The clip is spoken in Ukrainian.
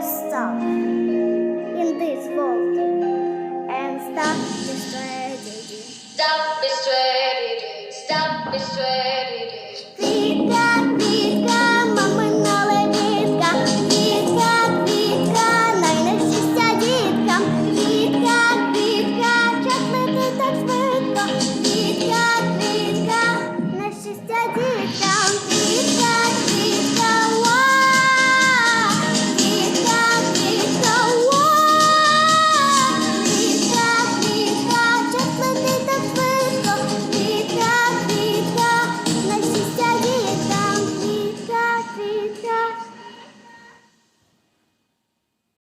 Find in this world